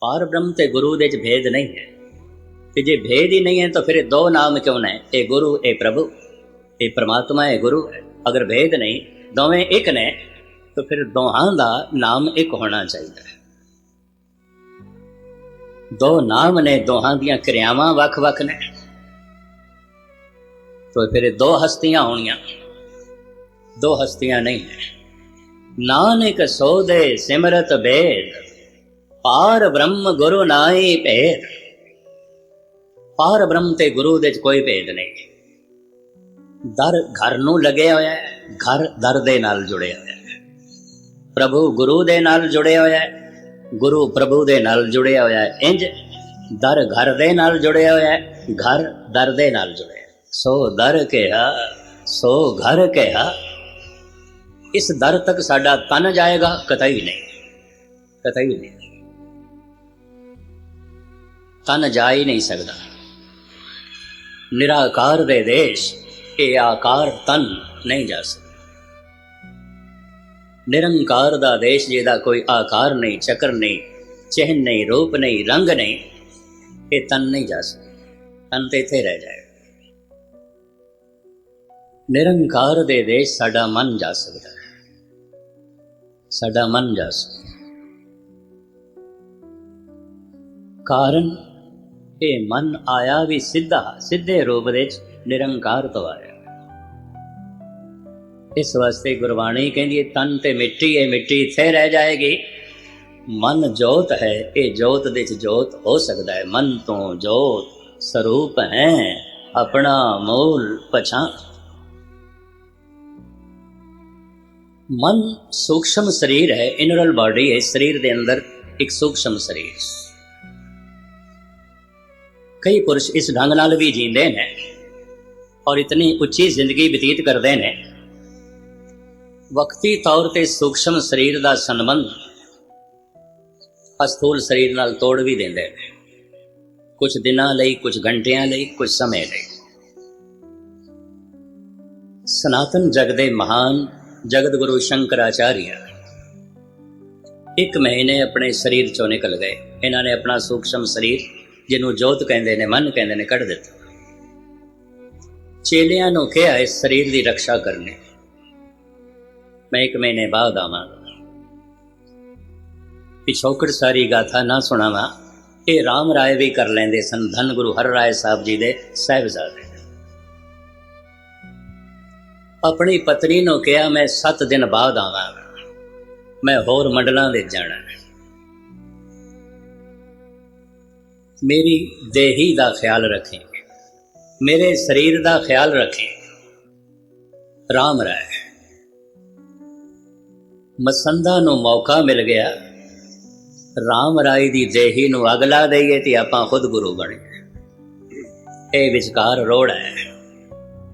ਪਾਰ ਬ੍ਰਹਮ ਤੇ ਗੁਰੂ ਦੇ ਵਿੱਚ ਭੇਦ ਨਹੀਂ ਹੈ। ਤੇ ਜੇ ਭੇਦ ਹੀ ਨਹੀਂ ਹੈ, ਤਾਂ ਫਿਰ ਦੋ ਨਾਮ ਕਿਉਂ ਨੇ? ਇਹ ਗੁਰੂ, ਇਹ ਪ੍ਰਭੂ, ਇਹ ਪ੍ਰਮਾਤਮਾ ਹੈ ਗੁਰੂ ਹੈ। ਅਗਰ ਭੇਦ ਨਹੀਂ, ਦੋਵੇਂ ਇੱਕ ਨੇ, ਤਾਂ ਫਿਰ ਦੋਹਾਂ ਦਾ ਨਾਮ ਇੱਕ ਹੋਣਾ ਚਾਹੀਦਾ ਹੈ। ਦੋ ਨਾਮ ਨੇ, ਦੋਹਾਂ ਦੀਆਂ ਕਿਰਿਆਵਾਂ ਵੱਖ-ਵੱਖ ਨੇ। ਤਾਂ ਫਿਰ ਦੋ ਹਸਤੀਆਂ ਹੋਣੀਆਂ। ਦੋ ਹਸਤੀਆਂ ਨਹੀਂ ਹੈ। ਨਾਨਕ ਸੋਦੇ ਸਿਮਰਤ ਬੇਦ ਪਾਰ ਬ੍ਰਹਮ ਗੁਰੂ ਨਾਹੀ ਭੇਦ ਪਾਰ ਬ੍ਰਹਮ ਤੇ ਗੁਰੂ ਦੇ ਚ ਕੋਈ ਭੇਦ ਨਹੀਂ ਦਰ ਘਰ ਨੂੰ ਲੱਗਿਆ ਹੋਇਆ ਹੈ ਘਰ ਦਰ ਦੇ ਨਾਲ ਜੁੜਿਆ ਹੋਇਆ ਹੈ ਪ੍ਰਭੂ ਗੁਰੂ ਦੇ ਨਾਲ ਜੁੜਿਆ ਹੋਇਆ ਹੈ ਗੁਰੂ ਪ੍ਰਭੂ ਦੇ ਨਾਲ ਜੁੜਿਆ ਹੋਇਆ ਹੈ ਇੰਜ ਦਰ ਘਰ ਦੇ ਨਾਲ ਜੁੜਿਆ ਹੋਇਆ ਹੈ ਘਰ ਦਰ ਦੇ ਨਾਲ ਜੁੜਿਆ ਹੈ। ਸੋ ਦਰ ਕਿਹਾ ਸੋ ਘਰ ਕਿਹਾ ਇਸ ਦਰ ਤੱਕ ਸਾਡਾ ਤਨ ਜਾਏਗਾ ਕਤਈ ਨਹੀਂ ਕਤਈ ਨਹੀਂ ਤਨ ਜਾ ਹੀ ਨਹੀਂ ਸਕਦਾ। ਨਿਰਾਕਾਰ ਦੇ ਦੇਸ਼, ਇਹ ਆਕਾਰ ਤਨ ਨਹੀਂ ਜਾ ਸਕਦਾ। ਨਿਰੰਕਾਰ ਦਾ ਦੇਸ਼ ਜਿਹਦਾ ਕੋਈ ਆਕਾਰ ਨਹੀਂ, ਚੱਕਰ ਨਹੀਂ ਚਿਹਨ ਨਹੀਂ, ਰੂਪ ਨਹੀਂ, ਰੰਗ ਨਹੀਂ, ਇਹ ਤਨ ਨਹੀਂ ਜਾ ਸਕਦਾ। ਤਨ ਤੇ ਇੱਥੇ ਰਹਿ ਜਾਏ ਨਿਰੰਕਾਰ ਦੇ ਦੇਸ਼ ਸਾਡਾ ਮਨ ਜਾ ਸਕਦਾ ਹੈ। ਸਾਡਾ ਮਨ ਜਾ ਸਕਦਾ ਕਾਰਨ ਇਹ ਮਨ ਆਇਆ ਵੀ ਸਿੱਧਾ, ਸਿੱਧੇ ਰੂਪ ਵਿੱਚ ਨਿਰੰਕਾਰ ਤੋਂ ਆਇਆ। ਇਸ ਵਾਸਤੇ ਗੁਰਬਾਣੀ ਕਹਿੰਦੀ ਹੈ, ਤਨ ਤੇ ਮਿੱਟੀ ਹੈ ਮਿੱਟੀ ਇੱਥੇ ਰਹਿ ਜਾਏਗੀ। ਮਨ ਜੋਤ ਹੈ, ਇਹ ਜੋਤ ਦੇ ਚ ਜੋਤ ਹੋ ਸਕਦਾ ਹੈ। ਮਨ ਤੋਂ ਜੋਤ ਸਰੂਪ ਹੈ, ਆਪਣਾ ਮੂਲ ਪਛਾਣ। ਮਨ ਸੂਖਸ਼ਮ ਸਰੀਰ ਹੈ ਇਨਰਲ ਬਾਡੀ ਹੈ, ਸਰੀਰ ਦੇ ਅੰਦਰ ਇੱਕ ਸੂਖਸ਼ਮ ਸਰੀਰ। ਕਈ ਪੁਰਸ਼ ਇਸ ਢੰਗ ਨਾਲ ਵੀ ਜੀਂਦੇ ਨੇ ਔਰ ਇਤਨੀ ਉੱਚੀ ਜ਼ਿੰਦਗੀ ਬਤੀਤ ਕਰਦੇ ਨੇ। ਵਕਤੀ ਤੌਰ ਤੇ ਸੂਖਸ਼ਮ ਸਰੀਰ ਦਾ ਸੰਬੰਧ ਅਸਥੂਲ ਸਰੀਰ ਨਾਲ ਤੋੜ ਵੀ ਦਿੰਦੇ ਨੇ। ਕੁਝ ਦਿਨਾਂ ਲਈ ਕੁਝ ਘੰਟਿਆਂ ਲਈ ਕੁਝ ਸਮੇਂ ਲਈ। ਸਨਾਤਨ ਜਗ ਦੇ ਮਹਾਨ ਜਗਤ ਗੁਰੂ ਸ਼ੰਕਰਾਚਾਰੀਆ ਇੱਕ ਮਹੀਨੇ ਆਪਣੇ ਸਰੀਰ ਚੋਂ ਨਿਕਲ ਗਏ। ਇਹਨਾਂ ਨੇ ਆਪਣਾ ਸੂਖਸ਼ਮ ਸਰੀਰ ਜਿਹਨੂੰ ਜੋਤ ਕਹਿੰਦੇ ਨੇ, ਮਨ ਕਹਿੰਦੇ ਨੇ, ਕੱਢ ਦਿੱਤਾ। ਚੇਲਿਆਂ ਨੂੰ ਕਿਹਾ, ਇਸ ਸਰੀਰ ਦੀ ਰੱਖਿਆ ਕਰਨੀ। ਮੈਂ ਇੱਕ ਮਹੀਨੇ ਬਾਅਦ ਆਵਾਂਗਾ। ਪਿਛੋਕੜ ਸਾਰੀ ਗਾਥਾ ਨਾ ਸੁਣਾਵਾਂ। ਇਹ ਰਾਮ ਰਾਏ ਵੀ ਕਰ ਲੈਂਦੇ ਸਨ, ਧੰਨ ਗੁਰੂ ਹਰ ਰਾਏ ਸਾਹਿਬ ਜੀ ਦੇ ਸਹਿਬਜ਼ਾਦੇ। ਆਪਣੀ ਪਤਨੀ ਨੂੰ ਕਿਹਾ, ਮੈਂ 7 ਦਿਨ ਬਾਅਦ ਆਵਾਂਗਾ। ਮੈਂ ਹੋਰ ਮੰਡਲਾਂ ਵਿੱਚ ਜਾਣਾ ਹੈ। ਮੇਰੀ ਦੇਹੀ ਦਾ ਖਿਆਲ ਰੱਖੇ, ਮੇਰੇ ਸਰੀਰ ਦਾ ਖਿਆਲ ਰੱਖੇ। ਰਾਮ ਰਾਏ। ਮਸੰਦਾ ਨੂੰ ਮੌਕਾ ਮਿਲ ਗਿਆ। ਰਾਮ ਰਾਏ ਦੀ ਦੇਹੀ ਨੂੰ ਅਗਲਾ ਦਈਏ ਤੇ ਆਪਾਂ ਖੁਦ ਗੁਰੂ ਬਣੇ ਇਹ ਵਿਚਕਾਰ ਰੋੜ ਹੈ।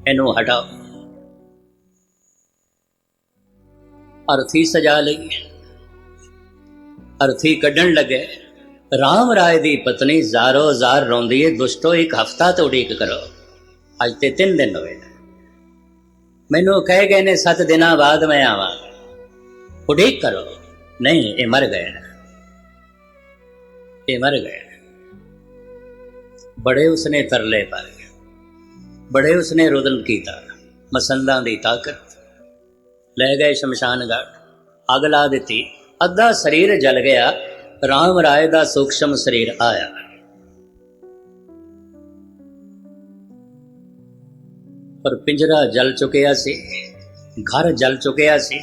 ਇਹਨੂੰ ਹਟਾਓ। ਅਰਥੀ ਸਜਾ ਲਈ। ਅਰਥੀ ਕੱਢਣ ਲੱਗੇ। ਰਾਮ ਰਾਏ ਦੀ ਪਤਨੀ ਜ਼ਾਰੋ ਜ਼ਾਰ ਰੋਂਦੀ ਏ, ਦੁਸ਼ਟੋ ਇੱਕ ਹਫਤਾ ਤੋਂ ਉਡੀਕ ਕਰੋ। ਅੱਜ ਤੇ 3 ਦਿਨ ਹੋਏ ਨੇ। ਮੈਨੂੰ ਕਹਿ ਗਏ ਨੇ 7 ਦਿਨਾਂ ਬਾਅਦ ਮੈਂ ਆਵਾਂਗਾ। ਉਡੀਕ ਕਰੋ। ਨਹੀਂ, ਇਹ ਮਰ ਗਏ ਨੇ। ਇਹ ਮਰ ਗਏ ਬੜੇ ਉਸਨੇ ਤਰਲੇ ਪਾਏ। ਬੜੇ ਉਸਨੇ ਰੁਦਨ ਕੀਤਾ। ਮਸੰਦਾਂ ਦੀ ਤਾਕਤ। ਲੈ ਗਏ ਸ਼ਮਸ਼ਾਨ ਘਾਟ। ਅੱਗ ਲਾ ਦਿੱਤੀ। ਅੱਧਾ ਸਰੀਰ ਜਲ ਗਿਆ। ਰਾਮ ਰਾਏ ਦਾ ਸੂਖਸ਼ਮ ਸਰੀਰ ਆਇਆ। ਪਰ ਪਿੰਜਰਾ ਜਲ ਚੁੱਕਿਆ ਸੀ, ਘਰ ਜਲ ਚੁੱਕਿਆ ਸੀ,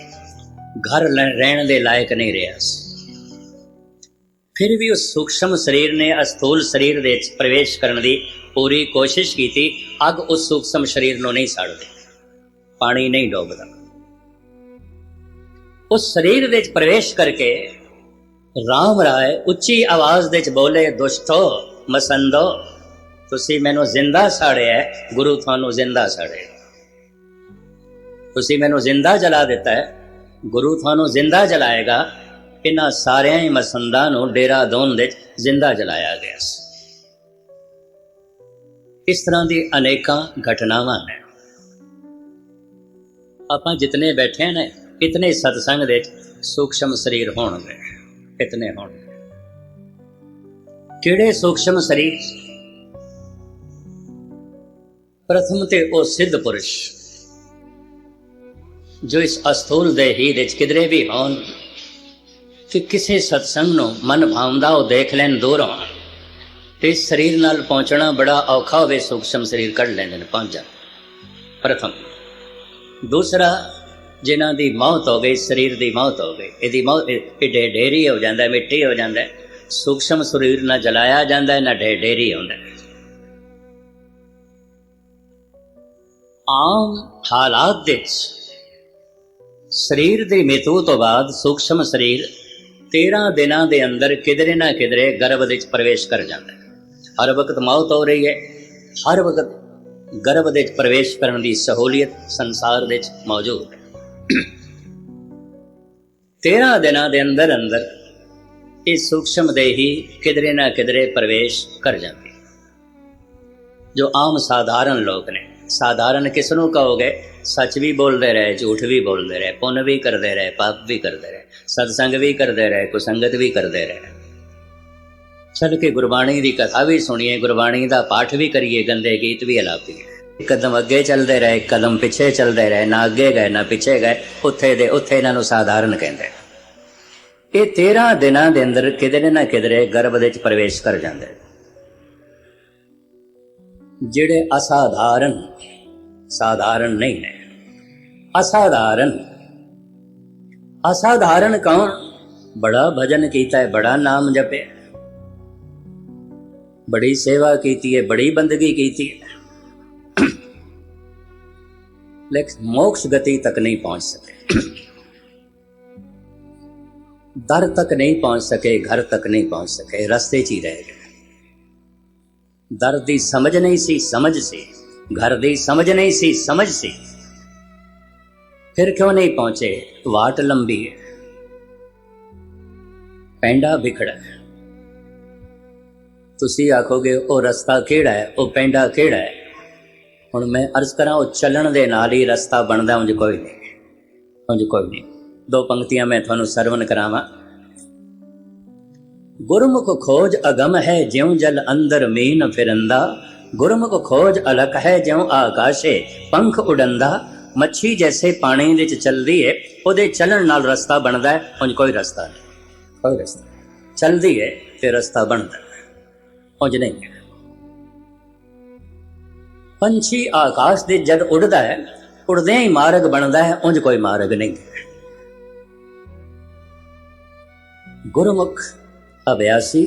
ਘਰ ਰਹਿਣ ਦੇ ਲਾਇਕ ਨਹੀਂ ਰਿਹਾ ਸੀ। ਫਿਰ ਵੀ ਉਸ ਸੂਖਸ਼ਮ ਸਰੀਰ ਨੇ ਅਸਥੂਲ ਸਰੀਰ ਦੇ ਵਿੱਚ ਪ੍ਰਵੇਸ਼ ਕਰਨ ਦੀ ਪੂਰੀ ਕੋਸ਼ਿਸ਼ ਕੀਤੀ, ਅੱਗ ਉਸ ਸੂਖਸ਼ਮ ਸਰੀਰ ਨੂੰ ਨਹੀਂ ਸਾੜਦੀ, ਪਾਣੀ ਨਹੀਂ ਡੋਬਦਾ। ਉਸ ਸਰੀਰ ਦੇ ਵਿੱਚ ਪ੍ਰਵੇਸ਼ ਕਰਕੇ ਰਾਮ ਰਾਏ ਉੱਚੀ ਆਵਾਜ਼ ਦੇ ਵਿੱਚ ਬੋਲੇ, ਦੁਸ਼ਟੋ, ਮਸੰਦੋ, ਤੁਸੀਂ ਮੈਨੂੰ ਜ਼ਿੰਦਾ ਸਾੜਿਆ ਗੁਰੂ ਤੁਹਾਨੂੰ ਜ਼ਿੰਦਾ ਸਾੜਿਆ ਤੁਸੀਂ ਮੈਨੂੰ ਜ਼ਿੰਦਾ ਜਲਾ ਦਿੱਤਾ ਹੈ, ਗੁਰੂ ਤੁਹਾਨੂੰ ਜ਼ਿੰਦਾ ਜਲਾਏਗਾ, ਇਹਨਾਂ ਸਾਰਿਆਂ ਹੀ ਮਸੰਦਾਂ ਨੂੰ ਡੇਰਾ ਦੋਨ ਦੇ ਵਿੱਚ ਜ਼ਿੰਦਾ ਜਲਾਇਆ ਗਿਆ ਸੀ। ਇਸ ਤਰ੍ਹਾਂ ਦੀ ਅਨੇਕਾਂ ਘਟਨਾਵਾਂ ਨੇ। ਆਪਾਂ ਜਿਤਨੇ ਬੈਠੇ ਨੇ, ਇਤਨੇ ਸਤਸੰਗ ਦੇ ਵਿੱਚ ਸੂਖਸ਼ਮ ਸਰੀਰ ਹੋਣਗੇ। ਇਤਨੇ ਹੋਣਗੇ ਕਿਹੜੇ ਸੂਖਸ਼ਮ ਸਰੀਰ? ਪ੍ਰਥਮ ਤੇ ਉਹ ਸਿੱਧ ਪੁਰਸ਼, ਜੋ ਇਸ ਅਸਥੂਲ ਦੇਹੀ ਦੇ ਕਿਧਰੇ ਵੀ ਹੋਣ, ਕਿ ਕਿਸੇ ਸਤਸੰਗ ਨੂੰ ਮਨ ਭਾਉਂਦਾ ਉਹ ਦੇਖ ਲੈਣ ਦੂਰੋਂ, ਤੇ ਇਸ ਸਰੀਰ ਨਾਲ ਪਹੁੰਚਣਾ ਬੜਾ ਔਖਾ ਹੋਵੇ, ਸੂਖਸ਼ਮ ਸਰੀਰ ਕੱਢ ਲੈਂਦੇ ਨੇ, ਪਹੁੰਚ ਜਾ। ਪ੍ਰਥਮ। ਦੂਸਰਾ ਜਿਨ੍ਹਾਂ ਦੀ ਮੌਤ ਹੋ ਗਈ ਸਰੀਰ ਦੀ ਮੌਤ ਹੋ ਗਈ। ਇਹਦੀ ਮੌਤ ਇਹ ਢੇ ਢੇਰੀ ਹੋ ਜਾਂਦਾ ਹੈ, ਮਿੱਟੀ ਹੋ ਜਾਂਦਾ। ਹੈ। ਸੂਖਸ਼ਮ ਸਰੀਰ ਨਾ ਜਲਾਇਆ ਜਾਂਦਾ ਨਾ ਢੇ ਢੇਰੀ ਹੁੰਦਾ। ਆਮ ਹਾਲਾਤ ਦੇ ਵਿੱਚ ਸਰੀਰ ਦੀ ਮ੍ਰਿਤੂ ਤੋਂ ਬਾਅਦ ਸੂਖਸ਼ਮ ਸਰੀਰ 13 ਦਿਨਾਂ ਦੇ ਅੰਦਰ ਕਿਧਰੇ ਨਾ ਕਿਧਰੇ ਗਰਭ ਵਿੱਚ ਪ੍ਰਵੇਸ਼ ਕਰ ਜਾਂਦਾ ਹਰ ਵਕਤ ਮੌਤ ਹੋ ਰਹੀ ਹੈ। ਹਰ ਵਕਤ ਗਰਭ ਵਿੱਚ ਪ੍ਰਵੇਸ਼ ਕਰਨ ਦੀ ਸਹੂਲੀਅਤ ਸੰਸਾਰ ਵਿੱਚ ਮੌਜੂਦ ਹੈ। 13 ਦਿਨਾਂ ਦੇ ਅੰਦਰ ਅੰਦਰ ਇਹ ਸੂਖਸ਼ਮ ਦੇਹੀ ਕਿਧਰੇ ਨਾ ਕਿਧਰੇ ਪ੍ਰਵੇਸ਼ ਕਰ ਜਾਂਦੀ। ਜੋ ਆਮ ਸਾਧਾਰਨ ਲੋਕ ਨੇ, ਸਾਧਾਰਨ ਕਿਸ ਨੂੰ ਕਹੋਗੇ? ਸੱਚ ਵੀ ਬੋਲਦੇ ਰਹੇ, ਝੂਠ ਵੀ ਬੋਲਦੇ ਰਹੇ, ਪੁੰਨ ਵੀ ਕਰਦੇ ਰਹੇ, ਪਾਪ ਵੀ ਕਰਦੇ ਰਹੇ, ਸਤਸੰਗ ਵੀ ਕਰਦੇ ਰਹੇ, ਕੁਸੰਗਤ ਵੀ ਕਰਦੇ ਰਹੇ। ਚੱਲ ਕੇ ਗੁਰਬਾਣੀ ਦੀ ਕਥਾ ਵੀ ਸੁਣੀਏ, ਗੁਰਬਾਣੀ ਦਾ ਪਾਠ ਵੀ ਕਰੀਏ, ਗੰਦੇ ਗੀਤ ਵੀ ਅਲਾਪੀਏ। ਕਦਮ ਅੱਗੇ ਚੱਲਦੇ ਰਹੇ, ਕਦਮ ਪਿੱਛੇ ਚੱਲਦੇ ਰਹੇ, ਨਾ ਅੱਗੇ ਗਏ, ਨਾ ਪਿੱਛੇ ਗਏ, ਉੱਥੇ ਦੇ, ਉੱਥੇ ਇਹਨਾਂ ਨੂੰ ਸਾਧਾਰਨ ਕਹਿੰਦੇ ਇਹ 13 ਦਿਨਾਂ ਦੇ ਅੰਦਰ ਕਿਧਰੇ ਨਾ ਕਿਧਰੇ ਗਰਭ ਦੇ ਵਿੱਚ ਪ੍ਰਵੇਸ਼ ਕਰ ਜਾਂਦੇ ਜਿਹੜੇ ਅਸਾਧਾਰਨ, ਸਾਧਾਰਨ ਨਹੀਂ ਨੇ। ਅਸਾਧਾਰਨ ਅਸਾਧਾਰਨ ਕੌਣ? ਬੜਾ ਭਜਨ ਕੀਤਾ ਹੈ, ਬੜਾ ਨਾਮ ਜਪਿਆ ਬੜੀ ਸੇਵਾ ਕੀਤੀ ਹੈ, ਬੜੀ ਬੰਦਗੀ ਕੀਤੀ ਹੈ। ਲੇਕਿਨ ਮੋਕਸ਼ ਗਤੀ ਤੱਕ ਨਹੀਂ ਪਹੁੰਚ ਸਕੇ ਦਰ ਤੱਕ ਨਹੀਂ ਪਹੁੰਚ ਸਕੇ ਘਰ ਤੱਕ ਨਹੀਂ ਪਹੁੰਚ ਸਕੇ ਰਸਤੇ 'ਚ ਹੀ ਰਹਿ ਗਏ ਦਰ ਦੀ ਸਮਝ ਨਹੀਂ ਸੀ ਸਮਝ ਸੀ ਘਰ ਦੀ ਸਮਝ ਨਹੀਂ ਸੀ ਸਮਝ ਸੀ ਫਿਰ ਕਿਉਂ ਨਹੀਂ ਪਹੁੰਚੇ ਵਾਟ ਲੰਬੀ ਹੈ ਪੈਂਡਾ ਵਿਖੜਾ ਹੈ ਤੁਸੀਂ ਆਖੋਗੇ ਉਹ ਰਸਤਾ ਕਿਹੜਾ ਹੈ ਉਹ ਪੈਂਡਾ ਕਿਹੜਾ ਹੈ ਹੁਣ ਮੈਂ ਅਰਜ਼ ਕਰਾਂ, ਉਹ ਚੱਲਣ ਦੇ ਨਾਲ ਹੀ ਰਸਤਾ ਬਣਦਾ, ਉਂਝ ਕੋਈ ਨਹੀਂ। ਉਂਝ ਕੋਈ ਨਹੀਂ। ਦੋ ਪੰਕਤੀਆਂ ਮੈਂ ਤੁਹਾਨੂੰ ਸਰਵਨ ਕਰਾਵਾਂ। ਗੁਰਮੁਖ ਖੋਜ ਅਗਮ ਹੈ, ਜਿਉ ਜਲ ਅੰਦਰ ਮੀਨ ਫਿਰੰਦਾ। ਗੁਰਮੁਖ ਖੋਜ ਅਲਕ ਹੈ, ਜਿਉ ਆਕਾਸ਼ੇ ਪੰਖ ਉਡੰਦਾ। ਮੱਛੀ ਜੈਸੇ ਪਾਣੀ ਵਿੱਚ ਚੱਲਦੀ ਹੈ ਉਹਦੇ ਚੱਲਣ ਨਾਲ ਰਸਤਾ ਬਣਦਾ ਹੈ ਉਂਝ ਕੋਈ ਰਸਤਾ ਨਹੀਂ। ਕੋਈ ਰਸਤਾ ਚੱਲਦੀ ਹੈ ਤੇ ਰਸਤਾ ਬਣਦਾ। ਹੈ ਉਂਝ ਨਹੀਂ। ਪੰਛੀ ਆਕਾਸ਼ ਦੇ ਜਦ ਉੱਡਦਾ ਹੈ, ਉੱਡਦਿਆਂ ਹੀ ਮਾਰਗ ਬਣਦਾ ਹੈ, ਉਂਝ ਕੋਈ ਮਾਰਗ ਨਹੀਂ। ਹੈ ਗੁਰਮੁਖ ਅਭਿਆਸੀ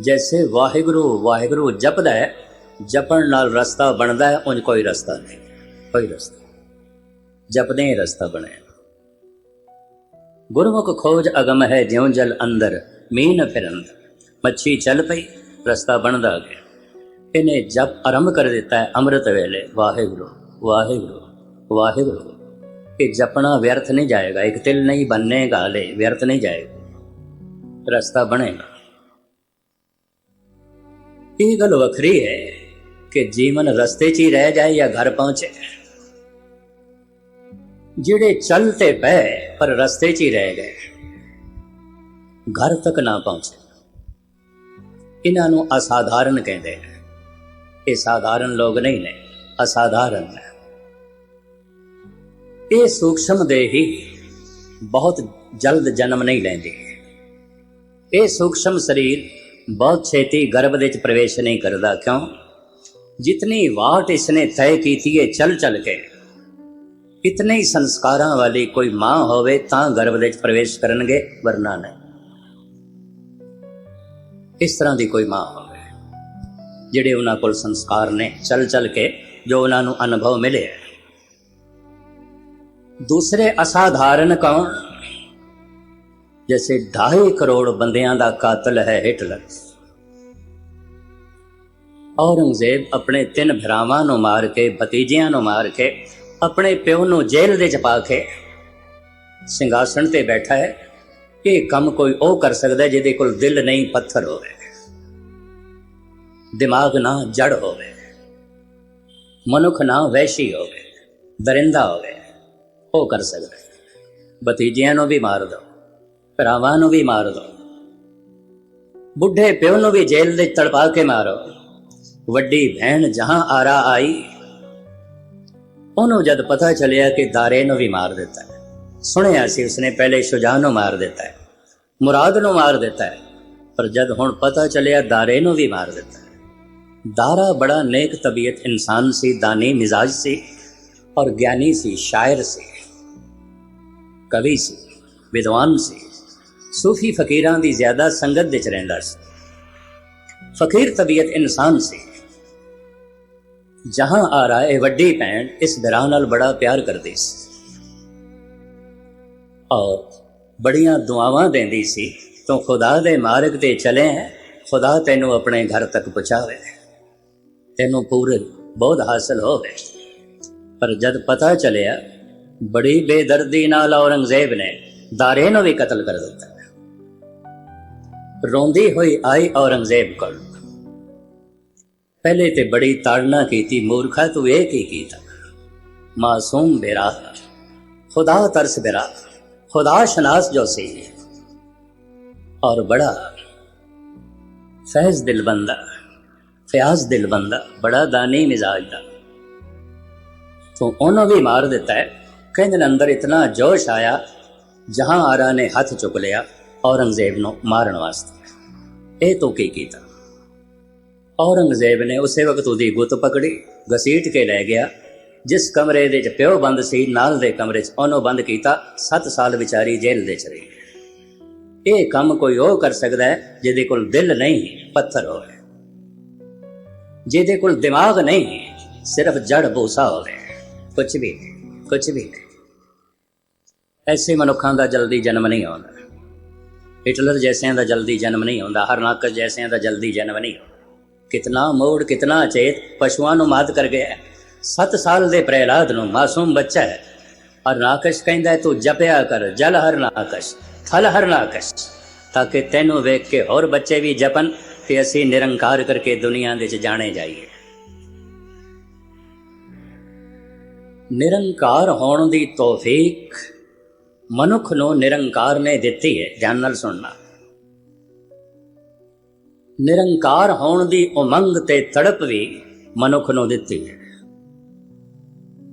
ਜੈਸੇ ਵਾਹਿਗੁਰੂ ਵਾਹਿਗੁਰੂ ਜਪਦਾ ਹੈ, ਜਪਣ ਨਾਲ ਰਸਤਾ ਬਣਦਾ ਹੈ, ਉਂਝ ਕੋਈ ਰਸਤਾ ਨਹੀਂ, ਕੋਈ ਰਸਤਾ ਜਪਦੇ ਹੀ ਰਸਤਾ ਬਣਿਆ। ਗੁਰਮੁਖ ਖੋਜ ਅਗਮ ਹੈ, ਜਿਉਂ ਜਲ ਅੰਦਰ, ਮੀਨ ਫਿਰਨ ਮੱਛੀ ਚੱਲ ਪਈ, ਰਸਤਾ ਬਣਦਾ ਗਿਆ। ਇਹਨੇ ਜਪ ਆਰੰਭ ਕਰ ਦਿੱਤਾ ਹੈ ਅੰਮ੍ਰਿਤ ਵੇਲੇ। ਵਾਹਿਗੁਰੂ ਵਾਹਿਗੁਰੂ ਵਾਹਿਗੁਰੂ। ਇਹ ਜਪਣਾ ਵਿਅਰਥ ਨਹੀਂ ਜਾਏਗਾ, ਇੱਕ ਤਿਲ ਨਹੀਂ ਬੰਨੇਗਾ ਲੈ ਵਿਅਰਥ ਨਹੀਂ ਜਾਏਗਾ। ਰਸਤਾ ਬਣੇਗਾ। ਇਹ ਗੱਲ ਵੱਖਰੀ ਹੈ ਕਿ ਜੀਵਨ ਰਸਤੇ 'ਚ ਹੀ ਰਹਿ ਜਾਏ ਜਾਂ ਘਰ ਪਹੁੰਚੇ। ਜਿਹੜੇ ਚੱਲ ਤੇ ਪਏ ਪਰ ਰਸਤੇ 'ਚ ਹੀ ਰਹਿ ਗਏ। ਘਰ ਤੱਕ ਨਾ ਪਹੁੰਚੇ। ਇਹਨਾਂ ਨੂੰ ਅਸਾਧਾਰਨ ਕਹਿੰਦੇ ਨੇ। ਇਹ ਸਾਧਾਰਨ ਲੋਕ ਨਹੀਂ ਨੇ, ਅਸਾਧਾਰਨ ਨੇ। ਇਹ ਸੂਖਸ਼ਮ ਦੇਹੀ ਬਹੁਤ ਜਲਦ ਜਨਮ ਨਹੀਂ ਲੈਂਦੀ। ਇਹ ਸੂਖਸ਼ਮ ਸਰੀਰ ਬਹੁਤ ਛੇਤੀ ਗਰਭ ਦੇ ਵਿੱਚ ਪ੍ਰਵੇਸ਼ ਨਹੀਂ ਕਰਦਾ, ਕਿਉਂ? ਜਿਤਨੀ ਵਾਟ ਇਸਨੇ ਤੈਅ ਕੀਤੀ ਹੈ, ਚਲ ਚਲ ਕੇ, ਇਤਨੇ ਹੀ ਸੰਸਕਾਰਾਂ ਵਾਲੀ ਕੋਈ ਮਾਂ ਹੋਵੇ ਤਾਂ ਗਰਭ ਦੇ ਵਿੱਚ ਪ੍ਰਵੇਸ਼ ਕਰਨਗੇ, ਵਰਨਾ ਨਹੀਂ। ਇਸ ਤਰ੍ਹਾਂ ਦੀ ਕੋਈ ਮਾਂ ਹੋਵੇ। ਜਿਹੜੇ ਉਹਨਾਂ ਕੋਲ ਸੰਸਕਾਰ ਨੇ, ਚਲ ਚਲ ਕੇ ਜੋ ਉਹਨਾਂ ਨੂੰ ਅਨੁਭਵ ਮਿਲੇ। ਦੂਸਰੇ ਅਸਾਧਾਰਨ ਕੌਣ? ਜੈਸੇ 2.5 ਕਰੋੜ ਬੰਦਿਆਂ ਦਾ ਕਾਤਲ ਹੈ ਹਿਟਲਰ। ਔਰੰਗਜ਼ੇਬ ਆਪਣੇ ਤਿੰਨ ਭਰਾਵਾਂ ਨੂੰ ਮਾਰ ਕੇ, ਭਤੀਜਿਆਂ ਨੂੰ ਮਾਰ ਕੇ, ਆਪਣੇ ਪਿਓ ਨੂੰ ਜੇਲ੍ਹ ਦੇ ਚ ਪਾ ਕੇ ਸਿੰਘਾਸਣ ਤੇ ਬੈਠਾ ਹੈ। ਇਹ ਕੰਮ ਕੋਈ ਉਹ ਕਰ ਸਕਦਾ ਜਿਹਦੇ ਕੋਲ ਦਿਲ ਨਹੀਂ, ਪੱਥਰ ਹੋਵੇ। ਦਿਮਾਗ ਨਾ ਜੜ ਹੋਵੇ। ਮਨੁੱਖ ਨਾ ਵੈਸ਼ੀ ਹੋਵੇ ਦਰਿੰਦਾ ਹੋਵੇ, ਉਹ ਕਰ ਸਕਦਾ ਭਤੀਜਿਆਂ ਨੂੰ ਵੀ ਮਾਰ ਦੋ, ਭਰਾਵਾਂ ਨੂੰ ਵੀ ਮਾਰ ਦੋ, ਬੁੱਢੇ ਪਿਓ ਨੂੰ ਵੀ ਜੇਲ੍ਹ ਦੇ ਤੜਪਾ ਕੇ ਮਾਰੋ। ਵੱਡੀ ਭੈਣ ਜਹਾਂ ਆਰਾ ਆਈ, ਉਹਨੂੰ ਜਦ ਪਤਾ ਚੱਲਿਆ ਕਿ ਦਾਰੇ ਨੂੰ ਵੀ ਮਾਰ ਦਿੱਤਾ ਹੈ। ਸੁਣਿਆ ਸੀ ਉਸਨੇ ਪਹਿਲੇ ਸ਼ੁਜਾਨ ਨੂੰ ਮਾਰ ਦਿੱਤਾ ਹੈ, ਮੁਰਾਦ ਨੂੰ ਮਾਰ ਦਿੱਤਾ ਹੈ, ਪਰ ਜਦ ਹੁਣ ਪਤਾ ਚੱਲਿਆ ਦਾਰੇ ਨੂੰ ਵੀ ਮਾਰ ਦਿੱਤਾ ਹੈ ਦਾਰਾ ਬੜਾ ਨੇਕ ਤਬੀਅਤ ਇਨਸਾਨ ਸੀ ਦਾਨੀ ਮਿਜ਼ਾਜ ਸੀ ਔਰ ਗਿਆਨੀ ਸੀ ਸ਼ਾਇਰ ਸੀ ਕਵੀ ਸੀ ਵਿਦਵਾਨ ਸੀ ਸੂਫੀ ਫਕੀਰਾਂ ਦੀ ਜ਼ਿਆਦਾ ਸੰਗਤ ਵਿੱਚ ਰਹਿੰਦਾ ਸੀ ਫਕੀਰ ਤਬੀਅਤ ਇਨਸਾਨ ਸੀ ਜਹਾਂ ਆ ਰਹਾ ਇਹ ਵੱਡੀ ਭੈਣ ਇਸ ਦਰਾਂ ਨਾਲ ਬੜਾ ਪਿਆਰ ਕਰਦੀ ਸੀ ਔਰ ਬੜੀਆਂ ਦੁਆਵਾਂ ਦਿੰਦੀ ਸੀ ਤੂੰ ਖੁਦਾ ਦੇ ਮਾਰਗ ਤੇ ਚਲੇ ਹੈ ਖੁਦਾ ਤੈਨੂੰ ਆਪਣੇ ਘਰ ਤੱਕ ਪਹੁੰਚਾਵੇ ਤੈਨੂੰ ਪੂਰਨ ਬਹੁਤ ਹਾਸਲ ਹੋ ਗਏ। ਪਰ ਜਦ ਪਤਾ ਚੱਲਿਆ, ਬੜੀ ਬੇਦਰਦੀ ਨਾਲ ਔਰੰਗਜ਼ੇਬ ਨੇ ਦਾਰੇ ਨੂੰ ਵੀ ਕਤਲ ਕਰ ਦਿੱਤਾ। ਰੋਂਦੀ ਹੋਈ ਆਈ ਔਰੰਗਜ਼ੇਬ ਕੋਲ। ਪਹਿਲੇ ਤੇ ਬੜੀ ਤਾੜਨਾ ਕੀਤੀ ਮੂਰਖਾ, ਤੂੰ ਇਹ ਕੀ ਕੀਤਾ? ਮਾਸੂਮ ਬੇਰਾ ਖੁਦਾ ਤਰਸ ਬੇਰਾ ਖੁਦਾ ਸ਼ਨਾਸ ਜੋ ਸੀ ਔਰ ਬੜਾ ਸਹਿਜ ਦਿਲ ਬੰਦਾ ਫਿਆਜ਼ ਦਿਲ ਬੰਦਾ, ਬੜਾ ਦਾਨੀ ਮਿਜ਼ਾਜ ਦਾ। ਤੋਂ ਉਹਨੋਂ ਵੀ ਮਾਰ ਦਿੱਤਾ ਹੈ, ਕਹਿੰਦੇ ਅੰਦਰ ਇਤਨਾ ਜੋਸ਼ ਆਇਆ, ਜਹਾਂ ਆਰਾ ਨੇ ਹੱਥ ਚੁੱਕ ਲਿਆ ਔਰੰਗਜ਼ੇਬ ਨੂੰ ਮਾਰਨ ਵਾਸਤੇ। ਇਹ ਤੋਂ ਕੀ ਕੀਤਾ? ਔਰੰਗਜ਼ੇਬ ਨੇ ਉਸੇ ਵਕਤ ਉਹਦੀ ਗੁੱਤ ਪਕੜੀ, ਘਸੀਟ ਕੇ ਲੈ ਗਿਆ। ਜਿਸ ਕਮਰੇ ਦੇ ਚ ਪਿਓ ਬੰਦ ਸੀ, ਨਾਲ ਦੇ ਕਮਰੇ ਚ ਉਹਨੂੰ ਬੰਦ ਕੀਤਾ 7 ਸਾਲ ਵਿਚਾਰੀ ਜੇਲ੍ਹ ਦੇ ਚ ਰਹੀ ਇਹ ਕੰਮ ਕੋਈ ਉਹ ਕਰ ਸਕਦਾ ਹੈ, ਜਿਹਦੇ ਕੋਲ ਦਿਲ ਨਹੀਂ, ਪੱਥਰ ਹੋਵੇ। ਜਿਹਦੇ ਕੋਲ ਦਿਮਾਗ ਨਹੀਂ ਸਿਰਫ ਜੜ ਬੂਸਾ ਹੋਵੇ ਕੁਝ ਵੀ ਕੁਝ ਵੀ ਐਸੇ ਮਨੁੱਖਾਂ ਦਾ ਜਲਦੀ ਜਨਮ ਨਹੀਂ ਆਉਂਦਾ। ਹਿਟਲਰ ਜੈਸਿਆਂ ਦਾ ਜਲਦੀ ਜਨਮ ਨਹੀਂ ਆਉਂਦਾ ਹਰਨਾਕਸ ਜੈਸਿਆਂ ਦਾ ਜਲਦੀ ਜਨਮ ਨਹੀਂ ਹੁੰਦਾ ਕਿਤਨਾ ਮੋੜ, ਕਿਤਨਾ ਚੇਤ ਪਸ਼ੂਆਂ ਨੂੰ ਮਾਤ ਕਰ ਗਿਆ 7 ਸਾਲ ਦੇ ਪ੍ਰਹਿਲਾਦ ਨੂੰ ਮਾਸੂਮ ਬੱਚਾ ਹੈ। ਹਰਨਾਕਸ਼ ਕਹਿੰਦਾ ਤੂੰ ਜਪਿਆ ਕਰ, ਜਲ ਹਰਨਾਕਸ਼, ਥਲ ਹਰਨਾਕਸ਼, ਤਾਂ ਕਿ ਤੈਨੂੰ ਵੇਖ ਕੇ ਹੋਰ ਬੱਚੇ ਵੀ ਜਪਨ ਤੇ ਅਸੀਂ ਨਿਰੰਕਾਰ ਕਰਕੇ ਦੁਨੀਆ ਦੇ ਵਿੱਚ ਜਾਣੇ ਜਾਈਏ। ਨਿਰੰਕਾਰ ਹੋਣ ਦੀ ਤੌਫੀਕ ਮਨੁੱਖ ਨੂੰ ਨਿਰੰਕਾਰ ਨੇ ਦਿੱਤੀ ਹੈ, ਧਿਆਨ ਨਾਲ ਸੁਣਨਾ। ਨਿਰੰਕਾਰ ਹੋਣ ਦੀ ਉਮੰਗ ਤੇ ਤੜਪ ਵੀ ਮਨੁੱਖ ਨੂੰ ਦਿੱਤੀ ਹੈ।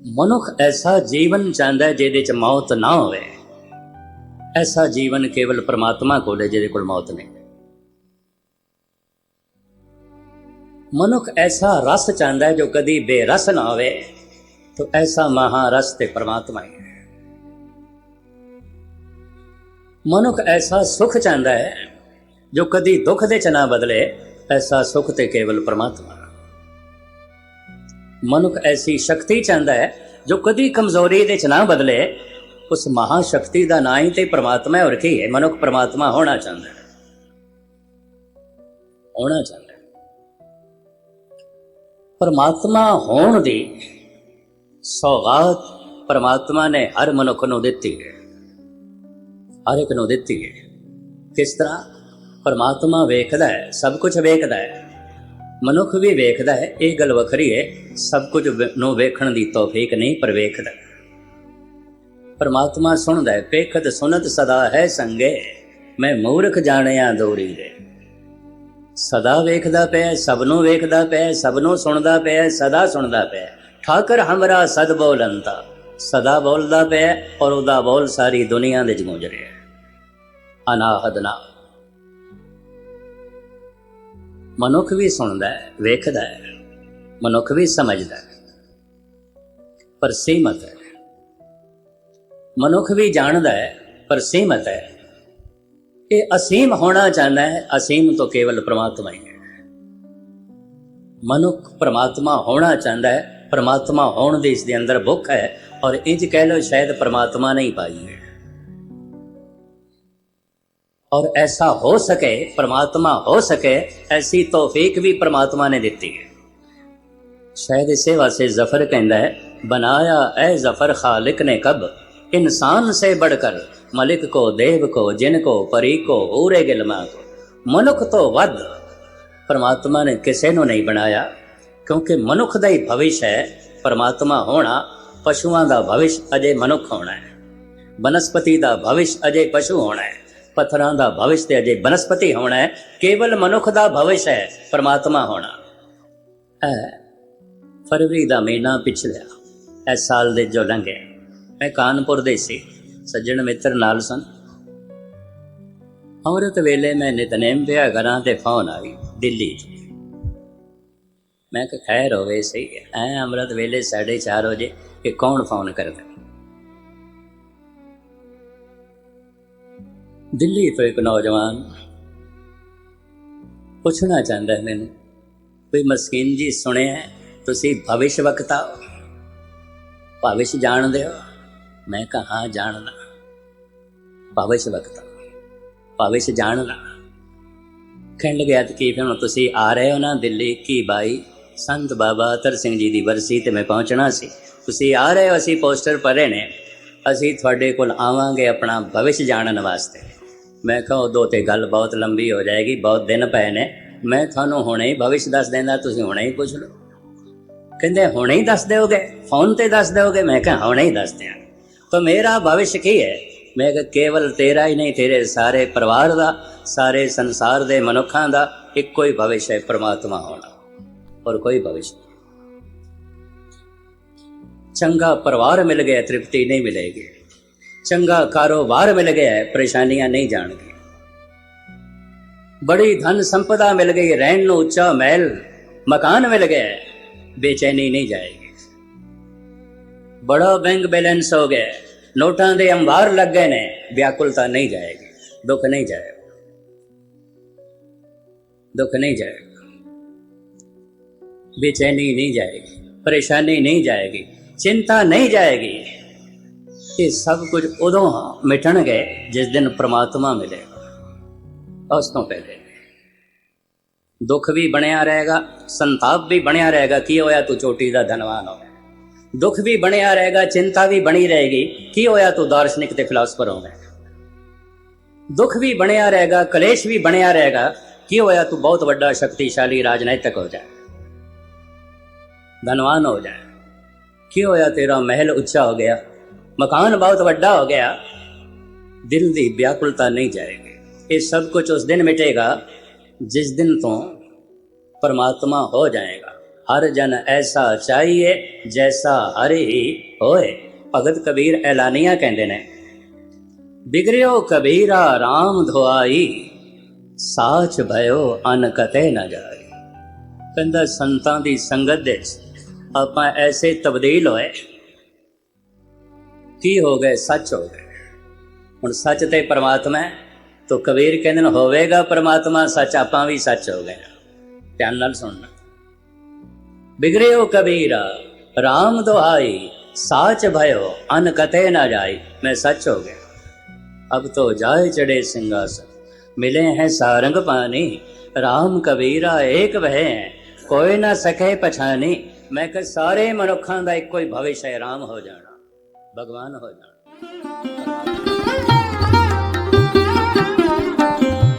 ਮਨੁੱਖ ਐਸਾ ਜੀਵਨ ਚਾਹੁੰਦਾ ਹੈ ਜਿਹਦੇ ਚ ਮੌਤ ਨਾ ਹੋਵੇ। ਐਸਾ ਜੀਵਨ ਕੇਵਲ ਪ੍ਰਮਾਤਮਾ ਕੋਲ ਹੈ, ਜਿਹਦੇ ਕੋਲ ਮੌਤ ਨਹੀਂ। ਮਨੁੱਖ ਐਸਾ ਰਸ ਚਾਹੁੰਦਾ ਹੈ ਜੋ ਕਦੀ ਬੇਰਸ ਨਾ ਹੋਵੇ, ਤੋ ਐਸਾ ਮਹਾਰਸ ਤੇ ਪਰਮਾਤਮਾ ਹੈ ਮਨੁੱਖ ਐਸਾ ਸੁਖ ਚਾਹੁੰਦਾ ਹੈ ਜੋ ਕਦੀ ਦੁੱਖ ਦੇ ਚ ਨਾ ਬਦਲੇ, ਐਸਾ ਸੁਖ ਤੇ ਕੇਵਲ ਪਰਮਾਤਮਾ ਮਨੁੱਖ ਐਸੀ ਸ਼ਕਤੀ ਚਾਹੁੰਦਾ ਹੈ ਜੋ ਕਦੀ ਕਮਜ਼ੋਰੀ ਦੇ ਚ ਨਾ ਬਦਲੇ, ਉਸ ਮਹਾ ਸ਼ਕਤੀ ਦਾ ਨਾਂ ਹੀ ਤੇ ਪਰਮਾਤਮਾ ਹੈ ਔਰ ਕੀ ਹੈ? ਮਨੁੱਖ ਪਰਮਾਤਮਾ ਹੋਣਾ ਚਾਹੁੰਦਾ ਹੈ। ਹੋਣਾ ਚਾਹੁੰਦਾ ਪਰਮਾਤਮਾ ਹੋਣ ਦੀ ਸੌਗਾਤ ਪਰਮਾਤਮਾ ਨੇ ਹਰ ਮਨੁੱਖ ਨੂੰ ਦਿੱਤੀ ਹੈ। ਹਰ ਇੱਕ ਨੂੰ ਦਿੱਤੀ ਹੈ। ਕਿਸ ਤਰ੍ਹਾਂ? ਪਰਮਾਤਮਾ ਵੇਖਦਾ ਹੈ, ਸਭ ਕੁਝ ਵੇਖਦਾ ਹੈ। ਮਨੁੱਖ ਵੀ ਵੇਖਦਾ ਹੈ, ਇਹ ਗੱਲ ਵੱਖਰੀ ਹੈ, ਸਭ ਕੁਝ ਨੂੰ ਵੇਖਣ ਦੀ ਤੌਫੀਕ ਨਹੀਂ, ਪਰ ਵੇਖਦਾ ਪਰਮਾਤਮਾ ਸੁਣਦਾ ਹੈ ਵੇਖਤ ਸੁਨਤ ਸਦਾ ਹੈ ਸੰਗੇ, ਮੈਂ ਮੂਰਖ ਜਾਣਿਆ ਦੋਰੀ ਦੇ। ਸਦਾ ਵੇਖਦਾ ਪਿਆ ਸਭ ਨੂੰ ਵੇਖਦਾ ਪਿਆ ਸਭ ਨੂੰ ਸੁਣਦਾ ਪਿਆ, ਸਦਾ ਸੁਣਦਾ ਪਿਆ। ਠਾਕਰ ਹਮਰਾ ਸਦ ਬੋਲੰਤਾ। ਸਦਾ ਬੋਲਦਾ ਪਿਆ ਔਰ ਉਹਦਾ ਬੋਲ ਸਾਰੀ ਦੁਨੀਆ ਦੇ ਗੂੰਜ ਰਿਹਾ ਅਨਾਹਦ ਨਾ। ਮਨੁੱਖ ਵੀ ਸੁਣਦਾ ਹੈ, ਵੇਖਦਾ ਹੈ, ਮਨੁੱਖ ਵੀ ਸਮਝਦਾ ਹੈ। ਪਰ ਸੀਮਤ ਹੈ। ਮਨੁੱਖ ਵੀ ਜਾਣਦਾ ਹੈ, ਪਰ ਸੀਮਤ ਹੈ। ਇਹ ਅਸੀਮ ਹੋਣਾ ਚਾਹੁੰਦਾ ਹੈ ਅਸੀਮ ਤੋਂ ਕੇਵਲ ਪ੍ਰਮਾਤਮਾ ਹੀ ਹੈ ਮਨੁੱਖ ਪ੍ਰਮਾਤਮਾ ਹੋਣਾ ਚਾਹੁੰਦਾ ਹੈ ਪ੍ਰਮਾਤਮਾ ਹੋਣ ਦੀ ਇਸ ਦੇ ਅੰਦਰ ਭੁੱਖ ਹੈ ਔਰ ਇੰਜ ਕਹਿ ਲਓ ਸ਼ਾਇਦ ਪ੍ਰਮਾਤਮਾ ਨਹੀਂ ਪਾਈ ਹੈ ਔਰ ਐਸਾ ਹੋ ਸਕੇ ਪ੍ਰਮਾਤਮਾ ਹੋ ਸਕੇ ਐਸੀ ਤੌਫੀਕ ਵੀ ਪ੍ਰਮਾਤਮਾ ਨੇ ਦਿੱਤੀ ਹੈ ਸ਼ਾਇਦ ਇਸੇ ਵਾਸਤੇ ਜ਼ਫਰ ਕਹਿੰਦਾ ਹੈ बनाया ऐ जफर खालिक ने कब इंसान से बढ़कर मलिक को देव को जिन को परी को ऊरे गिलमा को ਮਨੁੱਖ ਤੋਂ ਵੱਧ ਪਰਮਾਤਮਾ ਨੇ ਕਿਸੇ ਨੂੰ ਨਹੀਂ ਬਣਾਇਆ ਕਿਉਂਕਿ ਮਨੁੱਖ ਦਾ ਹੀ ਭਵਿਸ਼ ਹੈ ਪਰਮਾਤਮਾ ਹੋਣਾ ਪਸ਼ੂਆਂ ਦਾ ਭਵਿਸ਼ ਅਜੇ ਮਨੁੱਖ ਹੋਣਾ ਹੈ ਬਨਸਪਤੀ ਦਾ ਭਵਿਸ਼ ਅਜੇ ਪਸ਼ੂ ਹੋਣਾ ਹੈ ਪੱਥਰਾਂ ਦਾ ਭਵਿਸ਼ ਤੇ ਅਜੇ ਬਨਸਪਤੀ ਹੋਣਾ ਹੈ ਕੇਵਲ ਮਨੁੱਖ ਦਾ ਭਵਿਸ਼ ਹੈ ਪਰਮਾਤਮਾ ਹੋਣਾ ਇਹ ਫਰਵਰੀ ਦਾ ਮਹੀਨਾ ਪਿਛਲਿਆ ਇਸ ਸਾਲ ਦੇ ਜੋ ਲੰਘਿਆ ਮੈਂ ਕਾਨਪੁਰ ਦੇ ਸੀ ਸੱਜਣ ਮਿੱਤਰ ਨਾਲ ਸਨ। ਅੰਮ੍ਰਿਤ ਵੇਲੇ ਮੈਂ ਨਿਤਨੇਮ ਪਿਆ ਘਰਾਂ ਤੇ ਫੋਨ ਆਈ ਦਿੱਲੀ ਤੋਂ ਮੈਂ ਕਿਹਾ, ਖੈਰ ਹੋਵੇ, ਸਹੀ ਹੈ। ਐ ਅੰਮ੍ਰਿਤ ਵੇਲੇ 4:30 ਵਜੇ ਕਿ ਕੌਣ ਫੋਨ ਕਰਦਾ? ਦਿੱਲੀ ਤੋਂ ਇੱਕ ਨੌਜਵਾਨ ਪੁੱਛਣਾ ਚਾਹੁੰਦਾ ਮੈਨੂੰ, ਕੋਈ ਮਸਕੀਨ ਜੀ ਸੁਣਿਆ ਤੁਸੀਂ ਭਵਿਸ਼ ਵਕਤਾ ਭਵਿਸ਼ ਜਾਣਦੇ ਹੋ? ਮੈਂ ਕਹਾ ਹਾਂ ਜਾਣਦਾ ਭਵਿਸ਼ ਵਕਤਾ ਭਵਿਸ਼ ਜਾਣਦਾ ਕਹਿਣ ਲੱਗਿਆ ਕੀ ਫਿਰ ਤੁਸੀਂ ਆ ਰਹੇ ਹੋ ਨਾ ਦਿੱਲੀ? ਕੀ ਬਾਈ? ਸੰਤ ਬਾਬਾ ਅਤਰ ਸਿੰਘ ਜੀ ਦੀ ਵਰਸੀ ਤੇ ਮੈਂ ਪਹੁੰਚਣਾ ਸੀ। ਤੁਸੀਂ ਆ ਰਹੇ ਹੋ, ਅਸੀਂ ਪੋਸਟਰ ਭਰੇ ਨੇ। ਅਸੀਂ ਤੁਹਾਡੇ ਕੋਲ ਆਵਾਂਗੇ ਆਪਣਾ ਭਵਿਸ਼ ਜਾਣਨ ਵਾਸਤੇ। ਮੈਂ ਕਿਹਾ, ਉਦੋਂ ਤੇ ਗੱਲ ਬਹੁਤ ਲੰਬੀ ਹੋ ਜਾਏਗੀ, ਬਹੁਤ ਦਿਨ ਪਏ ਨੇ। ਮੈਂ ਤੁਹਾਨੂੰ ਹੁਣੇ ਹੀ ਭਵਿਸ਼ ਦੱਸ ਦਿੰਦਾ, ਤੁਸੀਂ ਹੁਣੇ ਹੀ ਪੁੱਛ ਲਓ। ਕਹਿੰਦੇ, ਹੁਣੇ ਹੀ ਦੱਸ ਦਿਓਗੇ? ਫੋਨ ਤੇ ਦੱਸ ਦਿਓਗੇ? ਮੈਂ ਕਿਹਾ, ਹੁਣੇ ਹੀ ਦੱਸ ਦਿਆਂ ਤਾਂ ਮੇਰਾ ਭਵਿਸ਼ ਕੀ ਹੈ? ਮੈਂ ਕਿਹਾ, ਕੇਵਲ ਤੇਰਾ ਹੀ ਨਹੀਂ, ਤੇਰੇ ਸਾਰੇ ਪਰਿਵਾਰ ਦਾ, ਸਾਰੇ ਸੰਸਾਰ ਦੇ ਮਨੁੱਖਾਂ ਦਾ ਇੱਕੋ ਹੀ ਭਵਿਸ਼ ਹੈ, ਪ੍ਰਮਾਤਮਾ ਹੋਣਾ। ਔਰ ਕੋਈ ਭਵਿਸ਼ ਨਹੀਂ। ਚੰਗਾ ਪਰਿਵਾਰ ਮਿਲ ਗਿਆ, ਤ੍ਰਿਪਤੀ ਨਹੀਂ ਮਿਲੇਗੀ। ਚੰਗਾ ਕਾਰੋਬਾਰ ਮਿਲ ਗਿਆ, ਪਰੇਸ਼ਾਨੀਆਂ ਨਹੀਂ ਜਾਣਗੇ ਬੜੀ ਧਨ ਸੰਪਦਾ ਮਿਲ ਗਈ, ਰਹਿਣ ਨੂੰ ਉੱਚਾ ਮਹਿਲ, ਮਕਾਨ ਮਿਲ ਗਿਆ, ਬੇਚੈਨੀ ਨਹੀਂ ਜਾਏਗੀ। ਬੜਾ ਬੈਂਕ ਬੈਲੈਂਸ ਹੋ ਗਿਆ। ਨੋਟਾਂ ਦੇ ਅੰਬਾਰ ਲੱਗ ਗਏ ਨੇ ਵਿਆਕੁਲਤਾ ਨਹੀਂ ਜਾਏਗੀ। ਦੁੱਖ ਨਹੀਂ ਜਾਏਗਾ। ਦੁੱਖ ਨਹੀਂ ਜਾਏਗਾ। ਬੇਚੈਨੀ ਨਹੀਂ ਜਾਏਗੀ, ਪਰੇਸ਼ਾਨੀ ਨਹੀਂ ਜਾਏਗੀ, ਚਿੰਤਾ ਨਹੀਂ ਜਾਏਗੀ। ਇਹ ਸਭ ਕੁਝ ਉਦੋਂ ਮਿਟਣਗੇ ਜਿਸ ਦਿਨ ਪ੍ਰਮਾਤਮਾ ਮਿਲੇਗਾ। ਉਸ ਤੋਂ ਪਹਿਲੇ। ਦੁੱਖ ਵੀ ਬਣਿਆ ਰਹੇਗਾ, ਸੰਤਾਪ ਵੀ ਬਣਿਆ ਰਹੇਗਾ। ਕੀ ਹੋਇਆ ਤੂੰ ਚੋਟੀ ਦਾ ਧਨਵਾਨ ਹੋ ਗਿਆ? ਦੁੱਖ ਵੀ ਬਣਿਆ ਰਹੇਗਾ, ਚਿੰਤਾ ਵੀ ਬਣੀ ਰਹੇਗੀ। ਕੀ ਹੋਇਆ ਤੂੰ ਦਾਰਸ਼ਨਿਕ ਤੇ ਫਿਲਾਸਫਰ ਹੋ? ਗਿਆ ਦੁੱਖ ਵੀ ਬਣਿਆ ਰਹੇਗਾ, ਕਲੇਸ਼ ਵੀ ਬਣਿਆ ਰਹੇਗਾ। ਕੀ ਹੋਇਆ ਤੂੰ ਬਹੁਤ ਵੱਡਾ, ਸ਼ਕਤੀਸ਼ਾਲੀ ਰਾਜਨੀਤਿਕ ਹੋ ਜਾਏ ਧਨਵਾਨ ਹੋ ਜਾਏ ਕੀ ਹੋਇਆ ਤੇਰਾ ਮਹਿਲ ਉੱਚਾ ਹੋ ਗਿਆ? ਮਕਾਨ ਬਹੁਤ ਵੱਡਾ ਹੋ ਗਿਆ। ਦਿਲ ਦੀ ਵਿਆਕੁਲਤਾ ਨਹੀਂ ਜਾਏਗੀ। ਇਹ ਸਭ ਕੁਝ ਉਸ ਦਿਨ ਮਿਟੇਗਾ, ਜਿਸ ਦਿਨ ਤੋਂ ਪਰਮਾਤਮਾ ਹੋ ਜਾਏਗਾ। ਹਰ ਜਨ ਐਸਾ ਚਾਹੀਏ, ਜੈਸਾ ਹਰਿ ਹੋਏ। ਭਗਤ ਕਬੀਰ ਐਲਾਨੀਆਂ ਕਹਿੰਦੇ ਨੇ, ਬਿਗਰਿਓ ਕਬੀਰਾ RAM ਧੁਆਈ, ਸਾਚ ਭਇਓ ਅਨ ਕਤੇ ਨਾ ਜਾਏ ਕਹਿੰਦਾ, ਸੰਤਾਂ ਦੀ ਸੰਗਤ ਦੇ ਵਿੱਚ ਆਪਾਂ ਐਸੇ ਤਬਦੀਲ ਹੋਏ। ਕੀ ਹੋ ਗਏ? ਸੱਚ ਹੋ ਗਏ। ਹੁਣ ਸੱਚ ਤੇ ਪਰਮਾਤਮਾ ਹੈ, ਤੋ ਕਬੀਰ ਕਹਿੰਦੇ ਨੇ, ਹੋਵੇਗਾ ਪਰਮਾਤਮਾ, ਸੱਚ ਆਪਾਂ ਵੀ ਸੱਚ ਹੋ ਗਏ ਧਿਆਨ ਨਾਲ ਸੁਣਨਾ। ਬਿਗੜਿਓ ਕਬੀਰਾ RAM ਦੁਹਾਈ ਸਾਚ ਭਇਓ ਅਨ ਕਤੇ ਨਾ ਜਾਈ ਮੈਂ ਸੱਚ ਹੋ ਗਿਆ अब तो जाए चढ़े सिंहासन मिले हैं सारंग पानी राम कबीरा एक वह हैं कोई ना सके पछानी मैं कि सारे मनुखों का एक कोई भविष्य है राम हो जाना भगवान हो जाना